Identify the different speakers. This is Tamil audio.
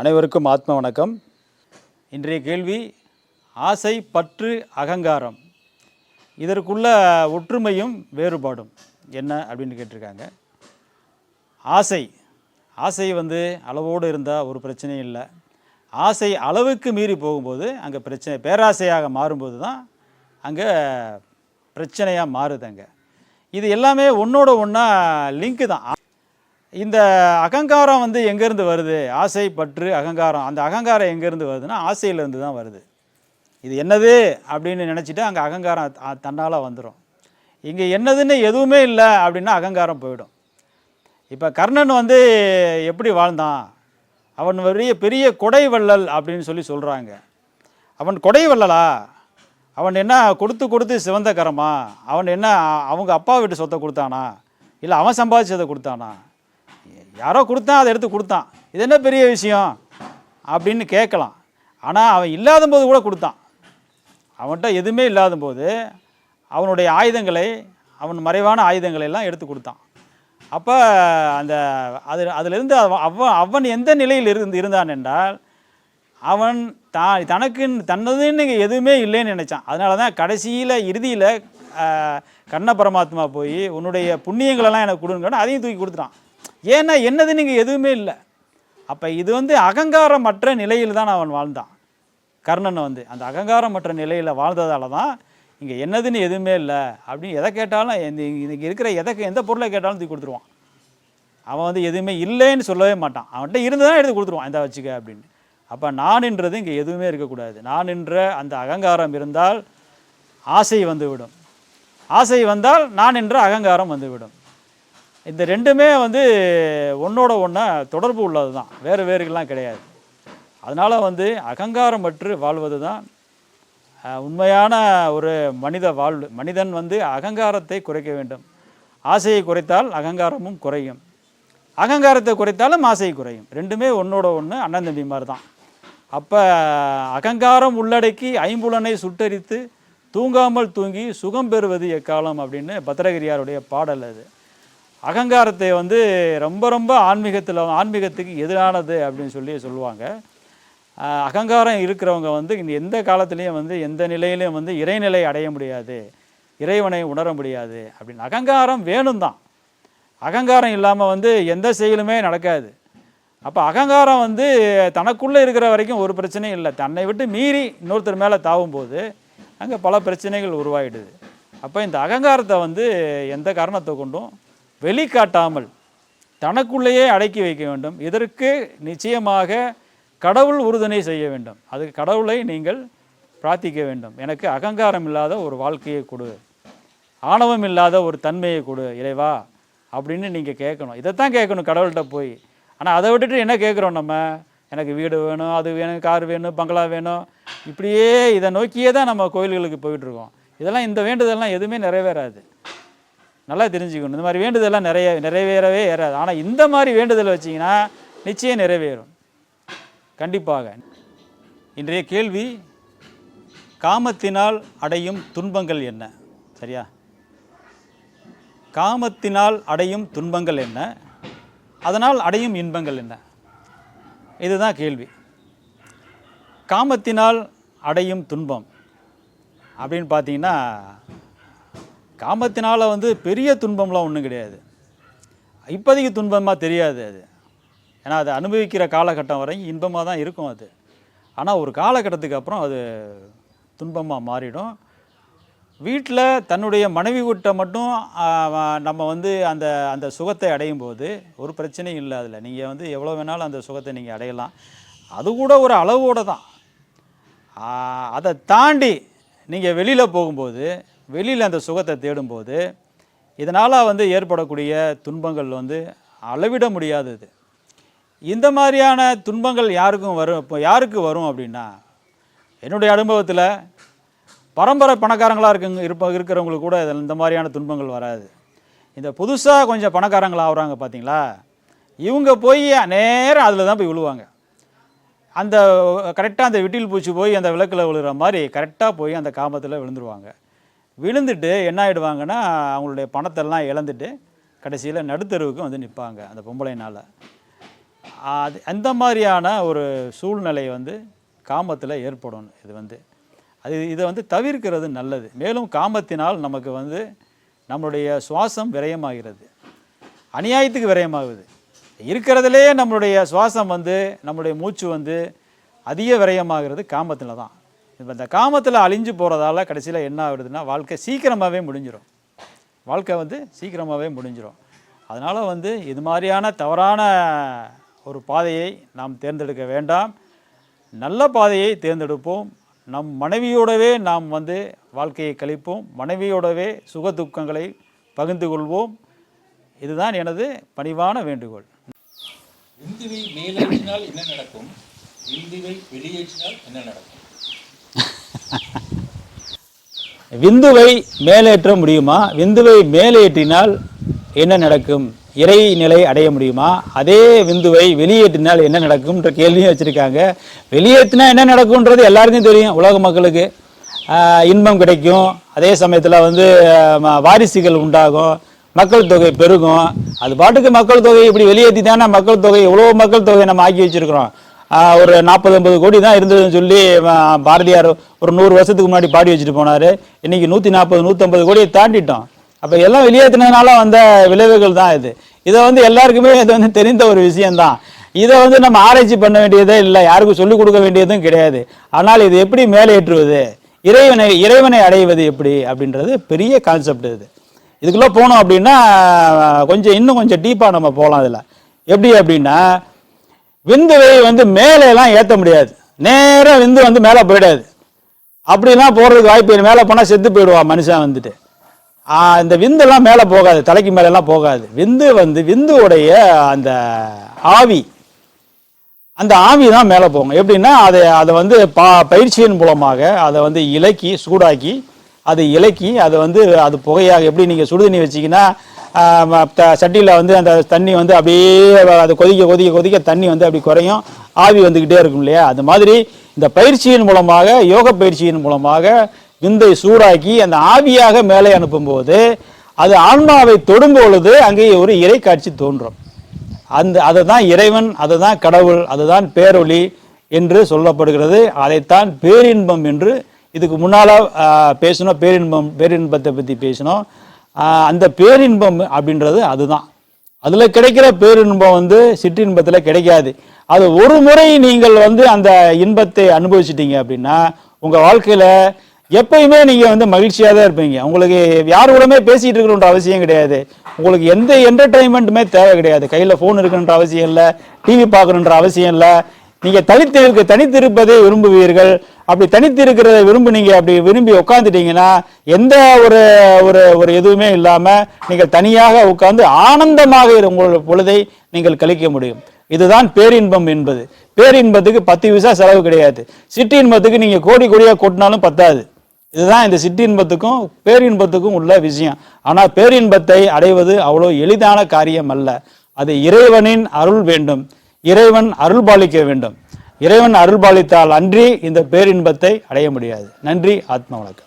Speaker 1: அனைவருக்கும் ஆத்ம வணக்கம். இன்றைய கேள்வி ஆசை பற்று அகங்காரம். இதற்குள்ள ஒற்றுமையும் வேறுபாடும் என்ன அப்படின்னு கேட்டிருக்காங்க. ஆசை ஆசை வந்து அளவோடு இருந்தால் ஒரு பிரச்சனையும் இல்லை. ஆசை அளவுக்கு மீறி போகும்போது அங்கே பிரச்சனை பேராசையாக மாறும்போது தான் அங்கே பிரச்சனையாக மாறுது அங்கே. இது எல்லாமே ஒன்றோட ஒன்றா லிங்க்கு தான். இந்த அகங்காரம் வந்து எங்கேருந்து வருது? ஆசை பற்று அகங்காரம். அந்த அகங்காரம் எங்கேருந்து வருதுன்னா ஆசையிலேருந்து தான் வருது. இது என்னது? அப்படின்னு நினச்சிட்டு அங்கே அகங்காரம் தன்னால் வந்துடும் இங்கே என்னதுன்னு எதுவுமே இல்லை அப்படின்னா அகங்காரம் போயிடும். இப்போ கர்ணன் வந்து எப்படி வாழ்ந்தான்? அவன் பெரிய பெரிய கொடை வள்ளல் அப்படின்னு சொல்லி சொல்கிறாங்க அவன் கொடை வள்ளலா அவன் என்ன கொடுத்து கொடுத்து சிவந்த கரமா? அவன் என்ன அவங்க அப்பா வீட்டு சொத்தை கொடுத்தானா? இல்லை அவன் சம்பாதிச்சதை கொடுத்தானா? யாரோ கொடுத்தான் அதை எடுத்து கொடுத்தான். இது என்ன பெரிய விஷயம்? அப்படின்னு கேட்கலாம். ஆனால் அவன் இல்லாத போது கூட கொடுத்தான். அவன்கிட்ட எதுவுமே இல்லாத போது அவனுடைய ஆயுதங்களை அவன் மறைவான ஆயுதங்களை எல்லாம் எடுத்து கொடுத்தான். அப்போ அந்த அது அதிலிருந்து அவன் அவன் எந்த நிலையில் இருந்து இருந்தான் என்றால் அவன் தான் தனக்கு தன்னதுன்னு எதுவுமே இல்லைன்னு நினச்சான். அதனால தான் கடைசியில் இறுதியில் கண்ண பரமாத்மா போய் உன்னுடைய புண்ணியங்களெல்லாம் எனக்கு கொடுங்கன்னு அதையும் தூக்கி கொடுத்துட்டான். ஏன்னா என்னதுன்னு இங்கே எதுவுமே இல்லை. அப்போ இது வந்து அகங்காரமற்ற நிலையில் தான் அவன் வாழ்ந்தான். கர்ணன் வந்து அந்த அகங்காரமற்ற நிலையில் வாழ்ந்ததால தான் இங்கே என்னதுன்னு எதுவுமே இல்லை. அப்படின்னு எதை கேட்டாலும் இந்த இன்றைக்கி இருக்கிற எதை எந்த பொருளை கேட்டாலும் தூக்கி கொடுத்துருவான். அவன் வந்து எதுவுமே இல்லைன்னு சொல்லவே மாட்டான். அவன்கிட்ட இருந்து தான் எடுத்து கொடுத்துருவான். இந்த வச்சுக்க அப்படின்னு. அப்போ நான்ன்றது இங்கே எதுவுமே இருக்கக்கூடாது. நான்ன்ற அந்த அகங்காரம் இருந்தால் ஆசை வந்துவிடும். ஆசை வந்தால் நான் என்ற அகங்காரம் வந்துவிடும். இந்த ரெண்டுமே வந்து ஒன்றோட ஒன்றா தொடர்பு உள்ளது தான் வேறு வேறுகள்லாம் கிடையாது. அதனால் வந்து அகங்காரம் பற்று வாழ்வது தான் உண்மையான ஒரு மனித வாழ்வு. மனிதன் வந்து அகங்காரத்தை குறைக்க வேண்டும். ஆசையை குறைத்தால் அகங்காரமும் குறையும். அகங்காரத்தை குறைத்தாலும் ஆசை குறையும். ரெண்டுமே ஒன்றோட ஒன்று அண்ணன் தம்பி மாதிரி தான் அப்போ அகங்காரம் உள்ளடக்கி ஐம்புலனை சுட்டரித்து தூங்காமல் தூங்கி சுகம் பெறுவது எக்காலம் அப்படின்னு பத்திரகிரியாருடைய பாடல் அது. அகங்காரத்தை வந்து ரொம்ப ரொம்ப ஆன்மீகத்தில் ஆன்மீகத்துக்கு எதிரானது அப்படின்னு சொல்லி சொல்லுவாங்க. அகங்காரம் இருக்கிறவங்க வந்து எந்த காலத்துலேயும் வந்து எந்த நிலையிலையும் வந்து இறைநிலை அடைய முடியாது. இறைவனை உணர முடியாது அப்படின்னு. அகங்காரம் வேணும் தான். அகங்காரம் இல்லாமல் வந்து எந்த செயலுமே நடக்காது. அப்போ அகங்காரம் வந்து தனக்குள்ளே இருக்கிற வரைக்கும் ஒரு பிரச்சனையும் இல்லை. தன்னை விட்டு மீறி இன்னொருத்தர் மேலே தாவும்போது அங்கே பல பிரச்சனைகள் உருவாயிடுது. அப்போ இந்த அகங்காரத்தை வந்து எந்த காரணத்தை கொண்டும் வெளிக்காட்டாமல் தனக்குள்ளேயே அடக்கி வைக்க வேண்டும். இதற்கு நிச்சயமாக கடவுள் உறுதுணை செய்ய வேண்டும். அதுக்கு கடவுளை நீங்கள் பிரார்த்திக்க வேண்டும். எனக்கு அகங்காரம் இல்லாத ஒரு வாழ்க்கையை கொடு. ஆணவம் இல்லாத ஒரு தன்மையை கொடு இறைவா அப்படின்னு நீங்கள் கேட்கணும். இதைத்தான் கேட்கணும் கடவுள்கிட்ட போய். ஆனால் அதை விட்டுட்டு என்ன கேட்குறோம் நம்ம? எனக்கு வீடு வேணும் அது வேணும் கார் வேணும் பங்களா வேணும். இப்படியே இதை நோக்கியே தான் நம்ம கோயில்களுக்கு போயிட்டுருக்கோம் இதெல்லாம் இந்த வேண்டுதல்லாம் எதுவுமே நிறைவேறாது. நல்லா தெரிஞ்சுக்கணும். இந்த மாதிரி வேண்டுதல்லாம் நிறைய நிறைவேறவே ஏறாது. ஆனால் இந்த மாதிரி வேண்டுதல் வச்சிங்கன்னா நிச்சயம் நிறைவேறும். கண்டிப்பாக. இன்றைய கேள்வி காமத்தினால் அடையும் துன்பங்கள் என்ன? சரியா? காமத்தினால் அடையும் துன்பங்கள் என்ன? அதனால் அடையும் இன்பங்கள் என்ன? இதுதான் கேள்வி. காமத்தினால் அடையும் துன்பம் அப்படின்னு பார்த்தீங்கன்னா காமத்தினால் வந்து பெரிய துன்பம்லாம் ஒன்றும் கிடையாது. இப்போதைக்கு துன்பமாக தெரியாது அது. ஏன்னா அதை அனுபவிக்கிற காலகட்டம் வரை இன்பமாக தான் இருக்கும் அது. ஆனால் ஒரு காலகட்டத்துக்கு அப்புறம் அது துன்பமாக மாறிடும். வீட்டில் தன்னுடைய மனைவி விட்ட மட்டும் நம்ம வந்து அந்த அந்த சுகத்தை அடையும் போது ஒரு பிரச்சனையும் இல்லை அதில். நீங்கள் வந்து எவ்வளோ வேணாலும் அந்த சுகத்தை நீங்கள் அடையலாம். அது கூட ஒரு அளவோடு தான். அதை தாண்டி நீங்கள் வெளியில் போகும்போது வெளியில் அந்த சுகத்தை தேடும்போது இதனால் வந்து ஏற்படக்கூடிய துன்பங்கள் வந்து அளவிட முடியாதது. இந்த மாதிரியான துன்பங்கள் யாருக்கும் வரும் இப்போ யாருக்கு வரும் அப்படின்னா என்னுடைய அனுபவத்தில் பரம்பரை பணக்காரங்களாக இருக்குங்க இருப்ப இருக்கிறவங்களுக்கு கூட இதில் இந்த மாதிரியான துன்பங்கள் வராது. இந்த புதுசாக கொஞ்சம் பணக்காரங்களாக ஆகுறாங்க பார்த்தீங்களா இவங்க போய் நேரம் அதில் தான் போய் விழுவாங்க. அந்த கரெக்டாக அந்த விட்டில் பூச்சி போய் அந்த விளக்கில் விழுகிற மாதிரி கரெக்டாக போய் அந்த காமத்தில் விழுந்துருவாங்க. விழுந்துட்டு என்ன ஆகிடுவாங்கன்னா அவங்களுடைய பணத்தெல்லாம் இழந்துட்டு கடைசியில் நடுத்தருவுக்கு வந்து நிற்பாங்க அந்த பொம்பளைனால் அது அந்த மாதிரியான ஒரு சூழ்நிலை வந்து காமத்தில் ஏற்படும் இது வந்து. அது இதை வந்து தவிர்க்கிறது நல்லது. மேலும் காமத்தினால் நமக்கு வந்து நம்மளுடைய சுவாசம் விரயமாகிறது. அநியாயத்துக்கு விரயமாகுது. இருக்கிறதுலே நம்மளுடைய சுவாசம் வந்து நம்மளுடைய மூச்சு வந்து அதிக விரயமாகிறது காமத்தில் தான். இப்போ இந்த காமத்தில் அழிஞ்சு போகிறதால கடைசியில் என்ன ஆகுதுன்னா வாழ்க்கை சீக்கிரமாகவே முடிஞ்சிடும் வாழ்க்கை வந்து சீக்கிரமாகவே முடிஞ்சிடும் அதனால் வந்து இது மாதிரியான தவறான ஒரு பாதையை நாம் தேர்ந்தெடுக்க வேண்டாம். நல்ல பாதையை தேர்ந்தெடுப்போம். நம் மனைவியோடவே நாம் வந்து வாழ்க்கையை கழிப்போம். மனைவியோடவே சுக துக்கங்களை பகிர்ந்து கொள்வோம். இதுதான் எனது பணிவான வேண்டுகோள்.
Speaker 2: இந்துவை மேலேற்றினால் என்ன நடக்கும்? இந்துவை வெளியேற்றினால் என்ன நடக்கும்?
Speaker 1: விந்துவை மேலேற்ற முடியுமா? விந்துவை மேலேற்றினால் என்ன நடக்கும்? இறை நிலை அடைய முடியுமா? அதே விந்துவை வெளியேற்றினால் என்ன நடக்கும்ன்ற கேள்வியும் வச்சுருக்காங்க. வெளியேற்றினா என்ன நடக்கும்ன்றது எல்லாருக்கும் தெரியும் உலக மக்களுக்கு. இன்பம் கிடைக்கும். அதே சமயத்தில் வந்து வாரிசுகள் உண்டாகும். மக்கள் தொகை பெருகும். அது பாட்டுக்கு மக்கள் தொகை இப்படி வெளியேற்றி தானே மக்கள் தொகை எவ்வளோ மக்கள் தொகையை நம்ம ஆக்கி வச்சிருக்கிறோம். ஒரு நாற்பது ஐம்பது கோடி தான் இருந்ததுன்னு சொல்லி பாரதியார் ஒரு நூறு வருஷத்துக்கு முன்னாடி பாடி வச்சுட்டு போனார். இன்னைக்கு நூற்றி நாற்பது நூற்றம்பது கோடியை தாண்டிட்டோம். அப்போ எல்லாம் வெளியேற்றினதுனால வந்த விளைவுகள் தான் இது. இதை வந்து எல்லாருக்குமே இது வந்து தெரிந்த ஒரு விஷயம்தான். இதை வந்து நம்ம ஆராய்ச்சி பண்ண வேண்டியதே இல்லை. யாருக்கும் சொல்லிக் கொடுக்க வேண்டியதும் கிடையாது. ஆனால் இது எப்படி மேலேற்றுவது? இறைவனை இறைவனை அடைவது எப்படி? அப்படின்றது பெரிய கான்செப்ட் இது. இதுக்குள்ளே போனோம் அப்படின்னா கொஞ்சம் இன்னும் கொஞ்சம் டீப்பாக நம்ம போகலாம் இதில். எப்படி அப்படின்னா விந்துவை வந்து மேலே எல்லாம் ஏற்ற முடியாது. நேராக விந்து வந்து மேலே போயிடாது. அப்படிலாம் போகிறதுக்கு வாய்ப்பு இல்லை. மேலே போனால் செத்து போயிடுவான் மனுஷன் வந்துட்டு. இந்த விந்தெல்லாம் மேலே போகாது. தலைக்கு மேலெல்லாம் போகாது. விந்து வந்து விந்துவுடைய அந்த ஆவி அந்த ஆவி தான் மேலே போகும். எப்படின்னா அதை அதை வந்து பா பயிற்சியின் மூலமாக அதை வந்து இலக்கி சூடாக்கி அதை இலக்கி அதை வந்து அது புகையாக எப்படி நீங்கள் சுடுதண்ணி வச்சிங்கன்னா சட்டியில் வந்து அந்த தண்ணி வந்து அப்படியே அது கொதிக்க கொதிக்க கொதிக்க தண்ணி வந்து அப்படி குறையும். ஆவி வந்துக்கிட்டே இருக்கும் இல்லையா? அது மாதிரி இந்த பயிற்சியின் மூலமாக யோக பயிற்சியின் மூலமாக விந்தை சூடாக்கி அந்த ஆவியாக மேலே அனுப்பும்போது அது ஆன்மாவை தொடும் பொழுது அங்கே ஒரு இறை காட்சி தோன்றும். அந்த அதை தான் இறைவன் அதுதான் கடவுள் அதுதான் பேரொளி என்று சொல்லப்படுகிறது. அதைத்தான் பேரின்பம் என்று இதுக்கு முன்னால் பேசினோம். பேரின்பம் பேரின்பத்தை பற்றி பேசினோம். அந்த பேரின்பம் அப்படின்றது அதுதான். அதில் கிடைக்கிற பேரின்பம் வந்து சிற்றின்பத்தில் கிடைக்காது. அது ஒரு முறை நீங்கள் வந்து அந்த இன்பத்தை அனுபவிச்சிட்டீங்க அப்படின்னா உங்கள் வாழ்க்கையில் எப்பயுமே நீங்கள் வந்து மகிழ்ச்சியாக தான் இருப்பீங்க. உங்களுக்கு யார் கூடமே பேசிகிட்டு இருக்கணுன்ற அவசியம் கிடையாது. உங்களுக்கு எந்த என்டர்டைன்மெண்ட்டுமே தேவை கிடையாது. கையில் ஃபோன் இருக்கணுன்ற அவசியம் இல்லை டிவி பார்க்கணுன்ற அவசியம் இல்லை. நீங்கள் தனித்து இருக்க தனித்திருப்பதை விரும்புவீர்கள். அப்படி தனித்து இருக்கிறத விரும்புனீங்க அப்படி விரும்பி உட்காந்துட்டீங்கன்னா எந்த ஒரு ஒரு ஒரு எதுவுமே இல்லாமல் நீங்கள் தனியாக உட்கார்ந்து ஆனந்தமாக இரு- உங்களோட பொழுதை நீங்கள் கழிக்க முடியும். இதுதான் பேரின்பம் என்பது. பேரின்பத்துக்கு பத்து விசா செலவு கிடையாது. சிற்றின்பத்துக்கு நீங்கள் கோடி கோடியாக கொட்டினாலும் பத்தாது. இதுதான் இந்த சிற்றின்பத்துக்கும் பேரின்பத்துக்கும் உள்ள விஷயம். ஆனால் பேரின்பத்தை அடைவது அவ்வளோ எளிதான காரியம் அல்ல அது இறைவனின் அருள் வேண்டும். இறைவன் அருள் பாலிக்க வேண்டும். இறைவன் அருள்பாலித்தால் அன்றி இந்த பேரின்பத்தை அடைய முடியாது. நன்றி ஆத்ம வணக்கம்.